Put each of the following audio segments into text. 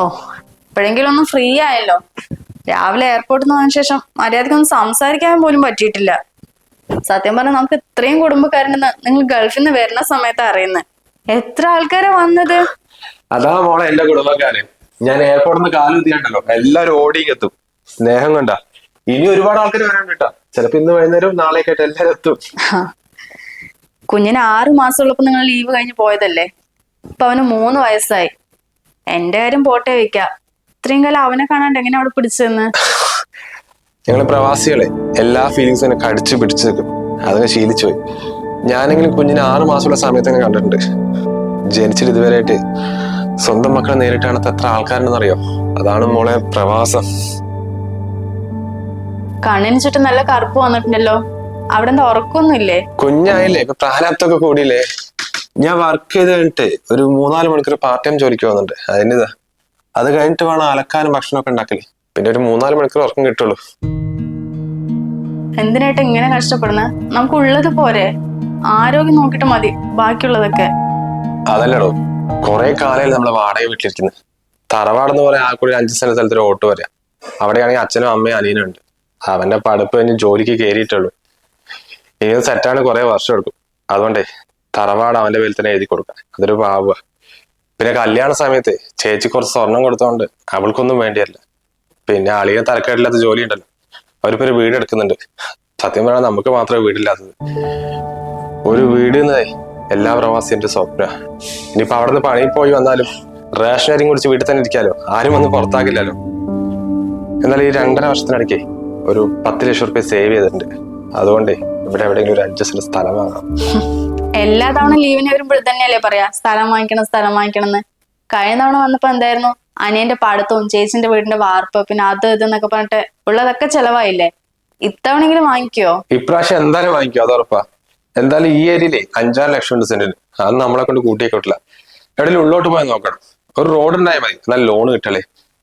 ഓ ഇപ്പോഴെങ്കിലും ഒന്ന് ഫ്രീ ആയല്ലോ. രാവിലെ എയർപോർട്ടിൽ നിന്ന് വന്ന ശേഷം മര്യാദക്കൊന്നും സംസാരിക്കാൻ പോലും പറ്റിയിട്ടില്ല. സത്യം പറഞ്ഞാൽ നമുക്ക് ഇത്രയും കുടുംബക്കാരുണ്ടെന്ന് നിങ്ങൾ ഗൾഫിൽ നിന്ന് വരുന്ന സമയത്ത് അറിയുന്നത് എത്ര ആൾക്കാരാ വന്നത്? അതാ മോളെ എന്റെ കുടുംബക്കാര്. ഞാൻ എയർപോർട്ടിൽ നിന്ന് കാലുതിയാണ്ടല്ലോ എല്ലാരും ഓടിയും എത്തും സ്നേഹം കണ്ട. ഇനി ഒരുപാട് ആൾക്കാർ വരാൻ കേട്ടാ ചിലപ്പോ ഇന്ന് വൈകുന്നേരം നാളെ കേട്ട് എല്ലാരും എത്തും. കുഞ്ഞിന് ആറു മാസം ഉള്ളപ്പോ നിങ്ങൾ ലീവ് കഴിഞ്ഞ് പോയതല്ലേ? ഇപ്പൊ അവന് മൂന്ന് വയസ്സായി. എന്റെ കാര്യം പോട്ടെ വെക്ക ഇത്രയും കാലം അവനെ കാണാണ്ട് എങ്ങനെ അവിടെ പിടിച്ചെന്ന് ഞങ്ങൾ പ്രവാസികളെ. എല്ലാ ഫീലിങ്സും കടിച്ചു പിടിച്ചു നിൽക്കും അതൊക്കെ ശീലിച്ചു പോയി. ഞാനെങ്കിലും കുഞ്ഞിനെ ആറു മാസമുള്ള സമയത്ത് തന്നെ കണ്ടിട്ടുണ്ട്. ജനിച്ചിട്ട് ഇതുവരെയായിട്ട് സ്വന്തം മക്കളെ നേരിട്ട് കാണാത്ത എത്ര ആൾക്കാരുണ്ടെന്നറിയോ? അതാണ് മോളെ പ്രവാസം. കണ്ണിന് ചുറ്റും നല്ല കറുപ്പ് വന്നിട്ടുണ്ടല്ലോ. അവിടെ ഉറക്കൊന്നും ഉറക്കൊന്നുമില്ലേ? കുഞ്ഞായില്ലേ? ഇപ്പൊ പ്രാരാബ്ദമൊക്കെ കൂടിയില്ലേ? ഞാൻ വർക്ക് ചെയ്ത് കഴിഞ്ഞിട്ട് ഒരു മൂന്നാൽ മണിക്കൂർ പാർട്ട് ടൈം ജോലിക്ക് പോകുന്നുണ്ട്. അതിന്റെ ഇതാ അത് കഴിഞ്ഞിട്ട് വേണം അലക്കാനും ഭക്ഷണമൊക്കെ ഉണ്ടാക്കൽ. പിന്നെ ഒരു മൂന്നാൽ മണിക്കൂർ ഉറക്കം കിട്ടുള്ളൂ. എന്തിനായിട്ട് ഇങ്ങനെ കഷ്ടപ്പെടുന്ന? നമുക്ക് ഉള്ളത് പോരെ. ആരോഗ്യം നോക്കിട്ട് മതി ബാക്കിയുള്ളതൊക്കെ. അതല്ലടോ. കുറെ കാലമായി നമ്മളെ വാടക വീട്ടിലിരിക്കുന്നത് തറവാടെന്ന് പറയാൻ ആ കൂടി അഞ്ച് സ്ഥല സ്ഥലത്തിൽ ഓട്ട് ഓട്ടോ വരാം. അവിടെയാണെങ്കിൽ അച്ഛനും അമ്മയും അനിയനും ഉണ്ട്. അവന്റെ പഠിപ്പ് കഴിഞ്ഞ് ജോലിക്ക് കയറിയിട്ടുള്ളൂ ഇനി സെറ്റാണ് കുറെ വർഷം എടുക്കും. അതുകൊണ്ടേ തറവാട് അവന്റെ പേരിൽ തന്നെ എഴുതി കൊടുക്കാൻ അതൊരു പാവുക. പിന്നെ കല്യാണ സമയത്ത് ചേച്ചി കുറച്ച് സ്വർണം കൊടുത്തോണ്ട് അവൾക്കൊന്നും വേണ്ടിയല്ല. പിന്നെ അളിയെ തരക്കേടില്ലാത്ത ജോലി ഉണ്ടല്ലോ. അവരിപ്പോ ഒരു വീട് എടുക്കുന്നുണ്ട്. സത്യം പറഞ്ഞാൽ നമുക്ക് മാത്രമേ വീടില്ലാത്തത്. ഒരു വീട് എല്ലാ പ്രവാസിന്റെ സ്വപ്ന. ഇനിയിപ്പോ അവിടെ നിന്ന് പണിയിൽ പോയി വന്നാലും റേഷൻ അരിയും കുടിച്ച് വീട്ടിൽ തന്നെ ഇരിക്കാലോ. ആരും വന്ന് പുറത്താക്കില്ലല്ലോ. എന്നാൽ ഈ രണ്ടര വർഷത്തിനിടയ്ക്ക് ഒരു പത്ത് ലക്ഷം റുപ്യ സേവ് ചെയ്തിട്ടുണ്ട്. അതുകൊണ്ട് ഇവിടെ എവിടെയെങ്കിലും ഒരു അഡ്ജസ്റ്റ് സ്ഥലം വാങ്ങാം എല്ലാ തവണ ലീവിന് വരുമ്പോൾ തന്നെയല്ലേ പറയാ? സ്ഥലം വാങ്ങിക്കണം സ്ഥലം വാങ്ങിക്കണം എന്ന് കഴിഞ്ഞ തവണ വന്നപ്പോ എന്തായിരുന്നു? അനിയന്റെ പടത്തും ചേച്ചിന്റെ വീടിന്റെ വാർപ്പ് പിന്നെ അത് ഇത് എന്നൊക്കെ പറഞ്ഞിട്ട് ഉള്ളതൊക്കെ ചെലവായില്ലേ? ഇത്തവണെങ്കിലും വാങ്ങിക്കോ? ഇപ്രാവശ്യം എന്തായാലും വാങ്ങിക്കോ അത് ഉറപ്പാ. എന്തായാലും ഈ ഏരിയയിലെ അഞ്ചാറ് ലക്ഷം ഉണ്ട് സെന്റിന്. അത് നമ്മളെ കൊണ്ട് കൂട്ടിയേക്കില്ല എവിടെയെങ്കിലും ഉള്ളോട്ട് പോയാൽ നോക്കണം. ഒരു റോഡ് ഉണ്ടായാൽ മതി. എന്നാൽ ലോൺ കിട്ടലേ.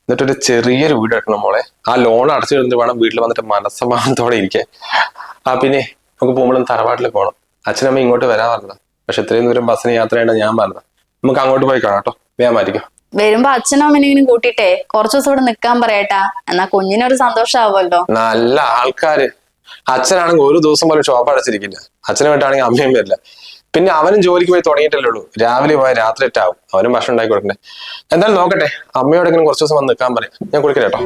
എന്നിട്ട് ഒരു ചെറിയൊരു വീട് വെക്കണം മോളെ. ആ ലോൺ അടച്ചു കഴിഞ്ഞിട്ട് വേണം വീട്ടിൽ വന്നിട്ട് മനസ്സമാനത്തോടെ ഇരിക്കാൻ. ആ പിന്നെ നമുക്ക് പോകുമ്പോഴും തറവാട്ടിൽ പോകണം അച്ഛനമ്മ ഇങ്ങോട്ട് വരാൻ പറഞ്ഞതാ. പക്ഷെ ഇത്രയും ദൂരം ബസ്സിന് യാത്ര ചെയ്യേണ്ട ഞാൻ പറഞ്ഞത്. നമുക്ക് അങ്ങോട്ട് പോയി കാണാം കേട്ടോ. വേഗം മാറ്റിക്കാം വരുമ്പോ അച്ഛനും അമ്മനെങ്കിലും കൂട്ടിയിട്ടേ കുറച്ചു ദിവസം ഇവിടെ നിക്കാൻ പറയട്ടാ. എന്നാ കുഞ്ഞിനൊരു സന്തോഷാവുമല്ലോ. നല്ല ആൾക്കാര്. അച്ഛനാണെങ്കിൽ ഒരു ദിവസം പോലും ഷോപ്പ് അടച്ചിരിക്കില്ല അച്ഛനെ വിട്ടാണെങ്കിൽ അമ്മയും വരില്ല. പിന്നെ അവനും ജോലിക്ക് പോയി തുടങ്ങിയിട്ടല്ലേ ഉള്ളൂ. രാവിലെ പോയി രാത്രി എട്ടാവും. അവനും ഭക്ഷണം ഉണ്ടാക്കി കൊടുക്കണ്ടേ. എന്തായാലും നോക്കട്ടെ. അമ്മയോടെങ്കിലും കുറച്ച് ദിവസം വന്ന് നിൽക്കാൻ പറയാം. ഞാൻ കുളിക്കട്ടെ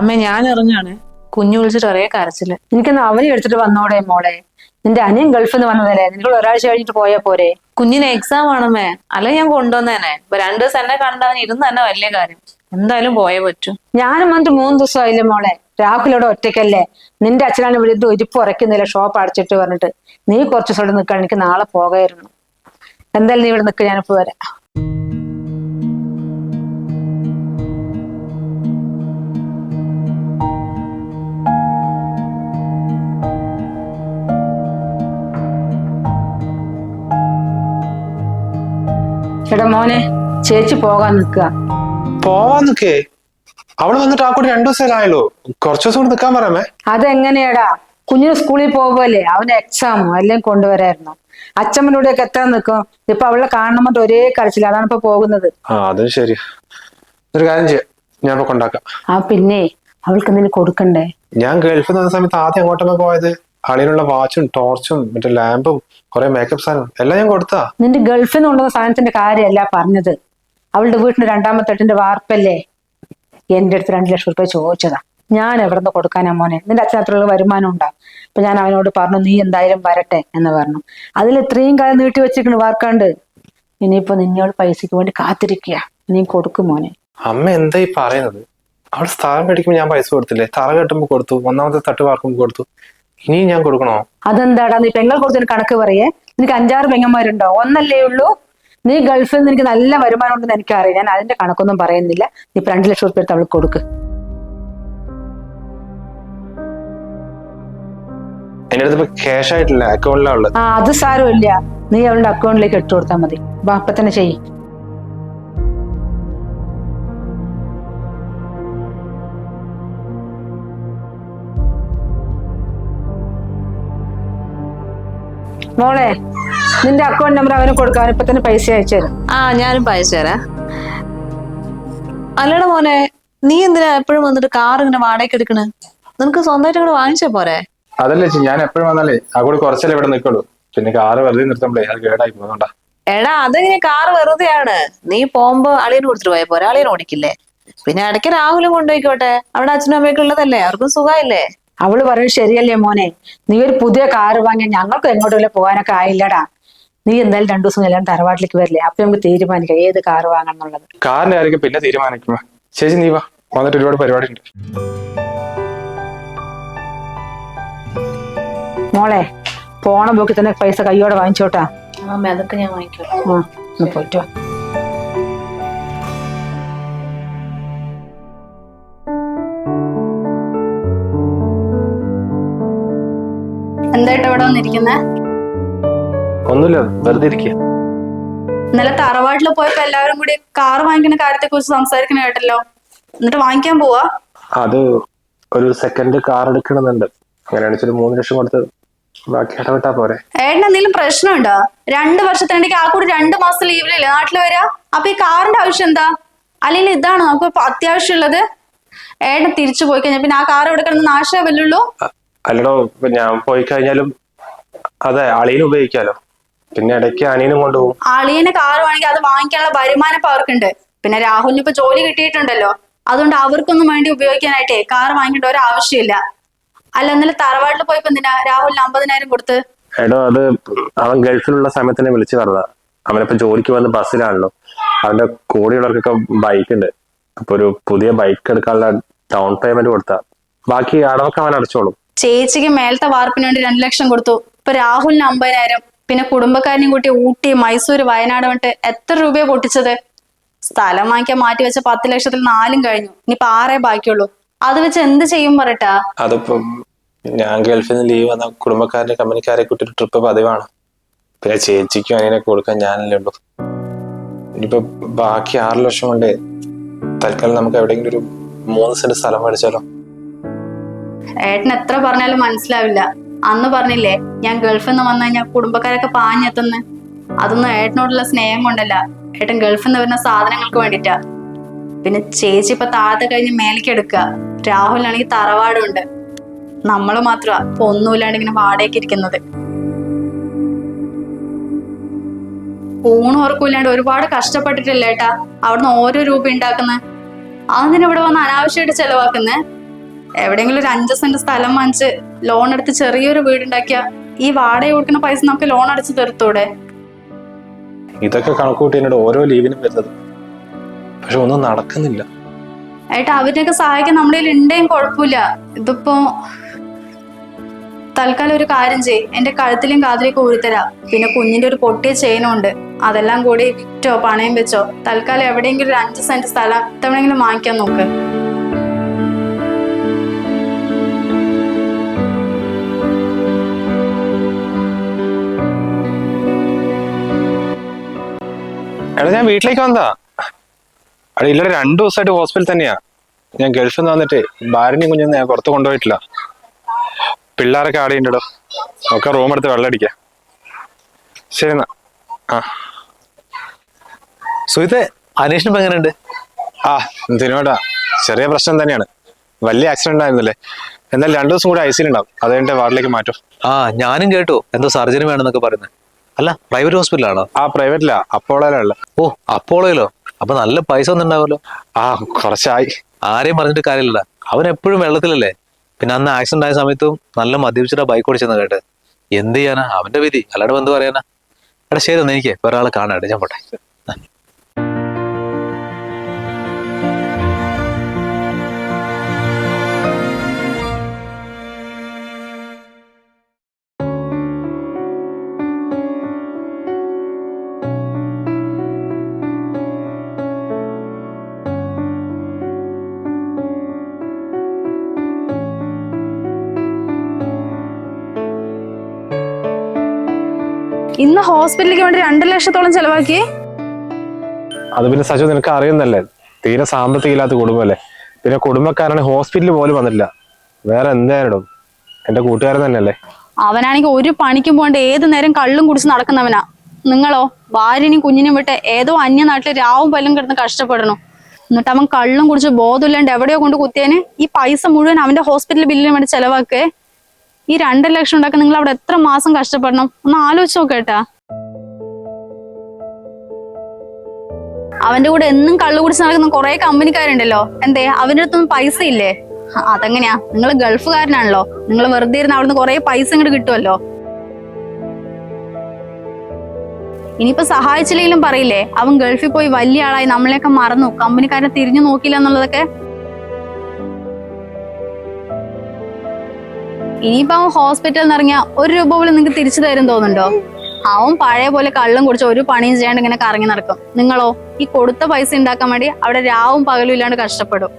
അമ്മ ഞാൻ ഇറങ്ങാണ്. കുഞ്ഞു വിളിച്ചിട്ട് ഒരേ കരച്ചിൽ. എനിക്കൊന്ന് അവധി എടുത്തിട്ട് വന്നോടെ മോളെ. നിന്റെ അനിയൻ ഗൾഫിൽ നിന്ന് വന്നതല്ലേ? നിങ്ങൾ ഒരാഴ്ച കഴിഞ്ഞിട്ട് പോയാ പോരെ. കുഞ്ഞിന് എക്സാം ആണമ്മേ അല്ല ഞാൻ കൊണ്ടുവന്നേനെ. ഇപ്പൊ രണ്ടു ദിവസം എന്നെ കണ്ടവൻ ഇരുന്ന് തന്നെ വലിയ കാര്യം. എന്തായാലും പോയേ പറ്റൂ. ഞാനും വന്നിട്ട് മൂന്ന് ദിവസം ദിവസമായില്ലേ മോളെ? രാഹുലോടെ ഒറ്റയ്ക്കല്ലേ? നിന്റെ അച്ഛനാണ് ഇവിടെ ഇത് ഇരിപ്പ് ഉറക്കുന്നില്ല ഷോപ്പ് അടച്ചിട്ട് പറഞ്ഞിട്ട്. നീ കുറച്ച് ദിവസം ഇവിടെ നിൽക്കാൻ എനിക്ക് നാളെ പോകായിരുന്നു. എന്തായാലും നീ ഇവിടെ നിൽക്കുക ഞാനിപ്പോ വരാം. എടാ മോനെ ചേച്ചി പോകാൻ നിൽക്കുക. പോവാൻ നിൽക്കേ. അവൾ വന്നിട്ട് ആ കൂടി രണ്ടു ദിവസമായല്ലോ കുറച്ചു ദിവസം കൂടി നിൽക്കാൻ പറയാമേ. അതെങ്ങനെയാടാ? കുഞ്ഞിന് സ്കൂളിൽ പോകുമല്ലേ അവന് എക്സാമോ എല്ലാം കൊണ്ടുവരായിരുന്നു. അച്ഛമ്മന്റെ കൂടെയൊക്കെ എത്താൻ നിൽക്കും? ഇപ്പൊ അവളെ കാണണമെന്നിട്ട് ഒരേ കരച്ചില്ല അതാണ് ഇപ്പൊ പോകുന്നത്. ആ അതും ശരി. ഒരു കാര്യം ചെയ്യാം. ഞാൻ ഇപ്പൊ കൊണ്ടാക്കാം. ആ പിന്നെ അവൾക്ക് എന്തെങ്കിലും കൊടുക്കണ്ടേ? ഞാൻ ഗൾഫിൽ നിന്ന സമയത്ത് ആദ്യം അങ്ങോട്ടൊക്കെ പോയത്? അളിയിലുള്ള വാച്ചും ടോർച്ചും മറ്റേ ലാമ്പും കുറെ മേക്കപ്പ് സാധനം എല്ലാം ഞാൻ കൊടുത്താ. നിന്റെ ഗൾഫിൽ നിന്ന് കൊണ്ടുവന്ന സാധനത്തിന്റെ കാര്യമല്ല പറഞ്ഞത്. അവളുടെ വീട്ടിന് രണ്ടാമത്തെ എട്ടിന്റെ വാർപ്പല്ലേ? എന്റെ അടുത്ത് രണ്ട് ലക്ഷം റുപ്യ ചോദിച്ചതാ. ഞാൻ എവിടെ നിന്ന് കൊടുക്കാനാ മോനെ? നിന്റെ അച്ഛനത്രയുള്ള വരുമാനം ഉണ്ടാ? അപ്പൊ ഞാൻ അവനോട് പറഞ്ഞു നീ എന്തായാലും വരട്ടെ എന്ന് പറഞ്ഞു. അതിൽ ഇത്രയും കാലം നീട്ടി വെച്ചിരിക്കണ് വാർക്കാണ്ട് ഇനിയിപ്പോ നിന്നോട് പൈസക്ക് വേണ്ടി കാത്തിരിക്കുക. നീ കൊടുക്കും മോനെ. അമ്മ എന്താ ഈ പറയുന്നത്? അവൾ സ്ഥലം മേടിക്കുമ്പോൾ ഞാൻ പൈസ കൊടുത്തില്ലേ? തറ കെട്ടുമ്പോൾ കൊടുത്തു ഒന്നാമത്തെ തട്ട് വാർക്കുമ്പോൾ കൊടുത്തു. ഇനിയും ഞാൻ കൊടുക്കണോ? അതെന്താടാ നീ പെങ്ങൾ കൊടുത്തതിന് കണക്ക് പറയേ? നിനക്ക് അഞ്ചാറ് പെങ്ങന്മാരുണ്ടോ? ഒന്നല്ലേ ഉള്ളൂ. നീ ഗൾഫിൽ നിന്ന് എനിക്ക് നല്ല വരുമാനം ഉണ്ടെന്ന് എനിക്കറിയാം. ഞാൻ അതിന്റെ കണക്കൊന്നും പറയുന്നില്ല. നീ ഇപ്പൊ രണ്ട് ലക്ഷം റുപ്യ എടുത്ത് അവൾക്ക് കൊടുക്ക്. എന്റെ അടുത്ത് ഇപ്പൊ ക്യാഷ് ആയിട്ടില്ല. അക്കൗണ്ടിലാ ഉള്ളത്. ആ അത് സാരമില്ല. നീ അവളുടെ അക്കൗണ്ടിലേക്ക് ഇട്ട് കൊടുത്താൽ മതി. വാ അപ്പൊ തന്നെ ചെയ്യ്. മോളെ നിന്റെ അക്കൗണ്ട് നമ്പർ അവന് കൊടുക്കാൻ ഇപ്പൊ തന്നെ പൈസ അയച്ചു തരാം. ആ ഞാനും പൈസ തരാം. അല്ലട മോനെ നീ എന്തിനാ എപ്പോഴും വന്നിട്ട് കാർ ഇങ്ങനെ വാടകയ്ക്ക് എടുക്കണേ? നിനക്ക് സ്വന്തമായിട്ട് ഇങ്ങോട്ട് വാങ്ങിച്ചാ പോരെ? അതല്ലേ ചേച്ചി ഞാൻ എപ്പോഴും വന്നാലേ ആ കൂടി കുറച്ചല്ലേ ഇവിടെ നിൽക്കുള്ളൂ പിന്നെ കാറ് വെറുതെ നിർത്തുമ്പോഴേ അത് കേടായി പോകുന്നുണ്ടാ. എടാ അതെങ്ങനെ കാർ വെറുതെയാണ്? നീ പോകുമ്പോ അളിയന് കൊടുത്തിട്ട് പോയ പോരെ അളിയൻ ഓടിക്കില്ലേ? പിന്നെ ഇടയ്ക്ക് രാഹുലും കൊണ്ടുപോയിക്കോട്ടെ. അവിടെ അച്ഛനും അമ്മയൊക്കെ ഉള്ളതല്ലേ അവർക്കും സുഖമില്ലേ അവൾ പറയും ശരിയല്ലേ മോനെ നീ ഒരു പുതിയ കാറ് വാങ്ങിയാൽ ഞങ്ങൾക്ക് എങ്ങോട്ടെങ്കിലും പോകാനൊക്കെ ആയില്ലടാ. നീ എന്തായാലും രണ്ടു ദിവസം എല്ലാം തറവാട്ടിലേക്ക് വരില്ലേ അപ്പൊ നമുക്ക് തീരുമാനിക്കാം ഏത് കാർ വാങ്ങണം എന്നുള്ളത്. കാറിന്റെ ആയിരിക്കും പിന്നെ തീരുമാനിക്കുമ്പോ. ചേച്ചി നീ വാ. വന്നിട്ട് ഒരുപാട് പരിപാടി ഉണ്ട് മോളെ പോണ പോക്കി തന്നെ പൈസ കൈയോടെ വാങ്ങിച്ചോട്ടാ. അതൊക്കെ ഞാൻ വാങ്ങിക്കോളാം. പോയിട്ട് എന്തായിട്ട് ഇവിടെ വന്നിരിക്കുന്നേ? ഒന്നുമില്ല വെറുതെ ഇരിക്കുക ഇന്നലെ തറവാട്ടിൽ പോയപ്പോ എല്ലാവരും കൂടി കാർ വാങ്ങിക്കുന്ന കാര്യത്തെ കുറിച്ച് സംസാരിക്കുന്ന കേട്ടല്ലോ. എന്നിട്ട് വാങ്ങിക്കാൻ പോവാ? അത് ഒരു സെക്കൻഡ് കാർ എടുക്കണമെന്നുണ്ട്. അങ്ങനെയാണെന്ന് ഒരു മൂന്ന് ലക്ഷം കൊടുത്ത് ബാക്കി ഇടപെട്ടാ പോരെ. ഏട്ടന് എന്തെങ്കിലും പ്രശ്നമുണ്ടോ? രണ്ട് വർഷത്തിനിടയ്ക്ക് ആ കൂടി രണ്ട് മാസം ലീവിലല്ലേ നാട്ടിൽ വരാ? അപ്പൊ ഈ കാറിന്റെ ആവശ്യം എന്താ? അല്ലെങ്കിൽ ഇതാണ് നമുക്ക് അത്യാവശ്യമുള്ളത്? ഏട്ടൻ തിരിച്ചു പോയി കഴിഞ്ഞാൽ പിന്നെ ആ കാർ നാശമേ വല്ലുള്ളൂ അ- അല്ലടോ ഞാൻ പോയി കഴിഞ്ഞാലും അതെ അളിയനും ഉപയോഗിക്കാലോ. പിന്നെ ഇടയ്ക്ക് അനിയനും കൊണ്ടുപോകും. അളിയന് കാർ വേണമെങ്കിൽ അത് വാങ്ങിക്കാനുള്ള വരുമാനം ഇപ്പൊ അവർക്കുണ്ട്. പിന്നെ രാഹുലിന് ഇപ്പൊ ജോലി കിട്ടിയിട്ടുണ്ടല്ലോ. അതുകൊണ്ട് അവർക്കൊന്നും വേണ്ടി ഉപയോഗിക്കാനായിട്ടേ കാർ വാങ്ങിക്കേണ്ട ഒരു ആവശ്യമില്ല. അല്ല ഇന്നലെ തറവാട്ടിൽ പോയപ്പോ എന്തിനാ രാഹുലിന് അമ്പതിനായിരം കൊടുത്ത്? എടോ അത് അവൻ ഗൾഫിലുള്ള സമയത്ത് തന്നെ വിളിച്ചു പറഞ്ഞതാ. അവനിപ്പോ ജോലിക്ക് വന്ന് ബസ്സിലാണല്ലോ. അവന്റെ കൂടെയുള്ളവർക്കൊക്കെ ബൈക്ക് ഉണ്ട് അപ്പൊ ഒരു പുതിയ ബൈക്ക് എടുക്കാനുള്ള ഡൗൺ പേയ്മെന്റ് കൊടുത്താ. ബാക്കി അടവൊക്കെ അവൻ അടച്ചോളും. ചേച്ചിക്ക് മേലത്തെ വാർപ്പിന് വേണ്ടി രണ്ടു ലക്ഷം കൊടുത്തു. ഇപ്പൊ രാഹുലിന് അമ്പതിനായിരം. പിന്നെ കുടുംബക്കാരനെയും കൂട്ടി ഊട്ടി മൈസൂര് വയനാട് വന്നിട്ട് എത്ര രൂപയാ പൊട്ടിച്ചത്? സ്ഥലം വാങ്ങിക്കാൻ മാറ്റി വെച്ച പത്ത് ലക്ഷത്തിൽ നാലും കഴിഞ്ഞു. ഇനിയിപ്പൊ ആറേ ബാക്കിയുള്ളൂ. അത് വെച്ച് എന്ത് ചെയ്യും പറയട്ടാ അതിപ്പം ഞാൻ ഗൾഫിൽ നിന്ന് ലീവ് വന്ന കുടുംബക്കാരുടെ കമ്പനിക്കാരെ കൂട്ടി ഒരു ട്രിപ്പ് പതിവാണ്. പിന്നെ ചേച്ചിക്കും അങ്ങനെ കൊടുക്കാൻ ഞാനല്ലേ ഉള്ളൂ. ഇനിയിപ്പോ ബാക്കി ആറ് ലക്ഷം കൊണ്ട് തൽക്കാലം നമുക്ക് എവിടെയെങ്കിലും ഒരു മൂന്ന് സെന്റ് സ്ഥലം മേടിച്ചാലോ? ഏട്ടൻ എത്ര പറഞ്ഞാലും മനസ്സിലാവില്ല. അന്ന് പറഞ്ഞില്ലേ ഞാൻ ഗൾഫിൽ നിന്ന് വന്നു കഴിഞ്ഞാൽ കുടുംബക്കാരൊക്കെ പാഞ്ഞെത്തുന്നു? അതൊന്നും ഏട്ടനോടുള്ള സ്നേഹം കൊണ്ടല്ല. ഏട്ടൻ ഗൾഫിൽ നിന്ന് വരുന്ന സാധനങ്ങൾക്ക് വേണ്ടിട്ടാ. പിന്നെ ചേച്ചി ഇപ്പൊ താഴത്തെ കഴിഞ്ഞ് മേലേക്ക് എടുക്കുക. രാഹുലിനാണെങ്കിൽ തറവാടുണ്ട്. നമ്മൾ മാത്രമാ. ഇപ്പൊ ഒന്നുമില്ലാണ്ട് ഇങ്ങനെ വാടകയ്ക്ക് ഇരിക്കുന്നത്. ഊണും ഒരുപാട് കഷ്ടപ്പെട്ടിട്ടില്ല ഏട്ടാ? അവിടുന്ന് ഓരോ രൂപ ഉണ്ടാക്കുന്നത് അതിന് ഇവിടെ വന്ന് അനാവശ്യമായിട്ട് ചെലവാക്കുന്നേ. എവിടെയെങ്കിലും ഒരു അഞ്ച് സെന്റ് സ്ഥലം വാങ്ങിച്ച് ലോൺ എടുത്ത് ചെറിയൊരു വീടുണ്ടാക്കിയ ഈ വാടക കൊടുക്കുന്ന പൈസ നമുക്ക് ലോൺ അടച്ച് തീർത്തൂടെ? ഇതൊക്കെ കണക്ക് കൂട്ടി എന്നോട് ഓരോ ലീവിനും വരുന്നത്. പക്ഷെ ഒന്നും നടക്കുന്നില്ല. ഏട്ടാ അവരൊക്കെ സഹായിക്കാൻ നമ്മുടെ കയ്യിൽ ഉണ്ടെങ്കിൽ കുഴപ്പമില്ല. ഇതിപ്പോ തൽക്കാലം ഒരു കാര്യം ചെയ് എന്റെ കഴുത്തിലും കാതിലേക്ക് ഊരിത്തരാം. പിന്നെ കുഞ്ഞിന്റെ ഒരു പൊട്ടിയ ചെയിനുണ്ട് അതെല്ലാം കൂടി വിറ്റോ പണയം വെച്ചോ? തൽക്കാലം എവിടെയെങ്കിലും ഒരു അഞ്ച് സെന്റ് സ്ഥലം എവിടെയെങ്കിലും വാങ്ങിക്കാൻ നോക്ക്. എടാ ഞാൻ വീട്ടിലേക്ക് വന്നതാ. അവിടെ ഇല്ല രണ്ടു ദിവസമായിട്ട് ഹോസ്പിറ്റൽ തന്നെയാ. ഞാൻ ഗൾഫിൽ നിന്ന് വന്നിട്ട് ഭാര്യനെയും കുഞ്ഞൊന്നും ഞാൻ പുറത്ത് കൊണ്ടുപോയിട്ടില്ല. പിള്ളേരൊക്കെ ആടെ ഉണ്ടോ ഒക്കെ റൂം എടുത്ത് വെള്ളം അടിക്കാം. ശരി എന്നാ. ആ. സുഹിത്തെ അന്വേഷണം ഇപ്പൊ എങ്ങനെയുണ്ട്? ആ എന്തിനോടാ ചെറിയ പ്രശ്നം തന്നെയാണ്. വലിയ ആക്സിഡന്റ് ആയിരുന്നില്ലേ എന്നാലും രണ്ടു ദിവസം കൂടി ഐ സിയിലുണ്ടാവും അത് എന്റെ വാർഡിലേക്ക് മാറ്റും. ആ ഞാനും കേട്ടു. എന്തോ സർജറി വേണമെന്നൊക്കെ പറയുന്നത്. അല്ല പ്രൈവറ്റ് ഹോസ്പിറ്റലാണോ ആ പ്രൈവറ്റിലാ അപ്പോളയിലുള്ള ഓ അപ്പോളോയിലോ അപ്പൊ നല്ല പൈസ ഒന്നും ഉണ്ടാവുമല്ലോ? ആ കുറച്ചായി. ആരെയും പറഞ്ഞിട്ട് കാര്യമില്ല അവൻ എപ്പോഴും വെള്ളത്തിലല്ലേ? പിന്നെ അന്ന് ആക്സിഡന്റ് ആയ സമയത്തും നല്ല മദ്യപിച്ചിട്ടാ ബൈക്ക് ഓടിച്ചെന്ന് കേട്ട്. എന്ത് ചെയ്യാനാ? അവന്റെ വിധി. അല്ലാണ്ട് എന്ത് പറയാനാ? എടാ ശരി ഒന്ന് എനിക്ക് ഒരാളെ കാണാട്ടെ ഞാൻ പോട്ടെ. ഇന്ന് ഹോസ്പിറ്റലിലേക്ക് വേണ്ടി രണ്ടു ലക്ഷത്തോളം ചെലവാക്കി അത് പിന്നെ സജു നിനക്ക് അറിയുന്നല്ലേ? തീരെ സാമ്പത്തികം ഇല്ലാത്ത കുടുംബമല്ലേ? പിന്നെ കുടുംബക്കാരാണ് ഹോസ്പിറ്റലിൽ പോലും വന്നില്ല വേറെ എന്തായാലും? എന്റെ കൂട്ടുകാരൻ തന്നെയല്ലേ? അവനാണെങ്കിൽ ഒരു പണിക്കും പോണ്ട് ഏത് നേരം കള്ളും കുടിച്ച് നടക്കുന്നവനാ. നിങ്ങളോ ഭാര്യനെയും കുഞ്ഞിനെയും വിട്ട് ഏതോ അന്യനാട്ടിൽ രാവും പല്ലും കിടന്ന് കഷ്ടപ്പെടണോ. എന്നിട്ട് അവൻ കള്ളും കുടിച്ച് ബോധമില്ലാണ്ട് എവിടെയോ കൊണ്ട് കുത്തിയതിന് ഈ പൈസ മുഴുവൻ അവന്റെ ഹോസ്പിറ്റൽ ബില്ലിന് വേണ്ടി ചെലവാക്കേ ഈ രണ്ടര ലക്ഷം ഉണ്ടാക്കാൻ നിങ്ങൾ അവിടെ എത്ര മാസം കഷ്ടപ്പെടണം? ഒന്ന് ആലോചിച്ച് നോക്കേട്ടാ. അവന്റെ കൂടെ എന്നും കള്ളു കുടിച്ച് നടക്കുന്ന കുറെ കമ്പനിക്കാരുണ്ടല്ലോ. എന്തേ അവന്റെ അടുത്തൊന്നും പൈസ ഇല്ലേ? അതെങ്ങനെയാ. നിങ്ങൾ ഗൾഫുകാരനാണല്ലോ. നിങ്ങൾ വെറുതെ ഇരുന്ന് അവിടുന്ന് കുറെ പൈസ ഇങ്ങോട്ട് കിട്ടുമല്ലോ ഇനിയിപ്പോ സഹായിച്ചില്ലെങ്കിലും പറയില്ലേ? അവൻ ഗൾഫിൽ പോയി വലിയ ആളായി നമ്മളെയൊക്കെ മറന്നു. കമ്പനിക്കാരനെ തിരിഞ്ഞു നോക്കിയില്ല എന്നുള്ളതൊക്കെ ഇനിയിപ്പോ ഹോസ്പിറ്റലിൽ നിന്ന് ഇറങ്ങിയ ഒരു രൂപ പോലും നിങ്ങൾക്ക് തിരിച്ചു തരും തോന്നുന്നുണ്ടോ? അവൻ പഴയ പോലെ കള്ളും കുടിച്ച് ഒരു പണിയും ചെയ്യാണ്ട് ഇങ്ങനെ കറങ്ങി നടക്കും. നിങ്ങളോ ഈ കൊടുത്ത പൈസ ഉണ്ടാക്കാൻ വേണ്ടി അവിടെ രാവും പകലും ഇല്ലാണ്ട് കഷ്ടപ്പെടും.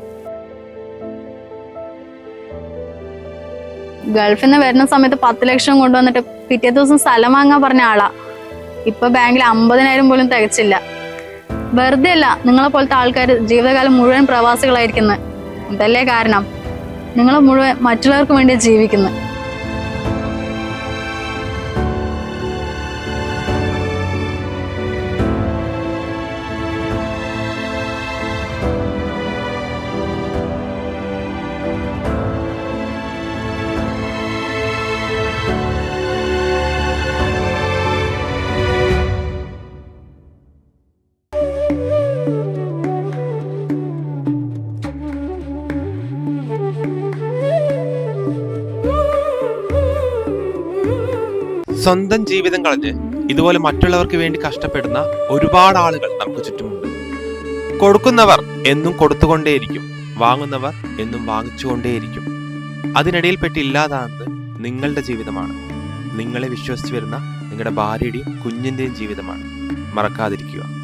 ഗൾഫിൽ നിന്ന് വരുന്ന സമയത്ത് പത്ത് ലക്ഷം കൊണ്ടുവന്നിട്ട് പിറ്റേ ദിവസം സ്ഥലം വാങ്ങാൻ പറഞ്ഞ ആളാ. ഇപ്പൊ ബാങ്കിൽ അമ്പതിനായിരം പോലും തികച്ചില്ല. വെറുതെ അല്ല നിങ്ങളെ പോലത്തെ ആൾക്കാർ ജീവിതകാലം മുഴുവൻ പ്രവാസികളായിരിക്കുന്നത് ഇതല്ലേ കാരണം? നിങ്ങൾ മുഴുവൻ മറ്റുള്ളവർക്ക് വേണ്ടി ജീവിക്കുന്നത് സ്വന്തം ജീവിതം കളഞ്ഞ് ഇതുപോലെ മറ്റുള്ളവർക്ക് വേണ്ടി കഷ്ടപ്പെടുന്ന ഒരുപാട് ആളുകൾ നമുക്ക് ചുറ്റുമുണ്ട്. കൊടുക്കുന്നവർ എന്നും കൊടുത്തുകൊണ്ടേയിരിക്കും വാങ്ങുന്നവർ എന്നും വാങ്ങിച്ചുകൊണ്ടേയിരിക്കും. അതിനിടയിൽപ്പെട്ട് ഇല്ലാതാകുന്നത് നിങ്ങളുടെ ജീവിതമാണ്. നിങ്ങളെ വിശ്വസിച്ച് വരുന്ന നിങ്ങളുടെ ഭാര്യയുടെയും കുഞ്ഞിന്റെയും ജീവിതമാണ്. മറക്കാതിരിക്കുക.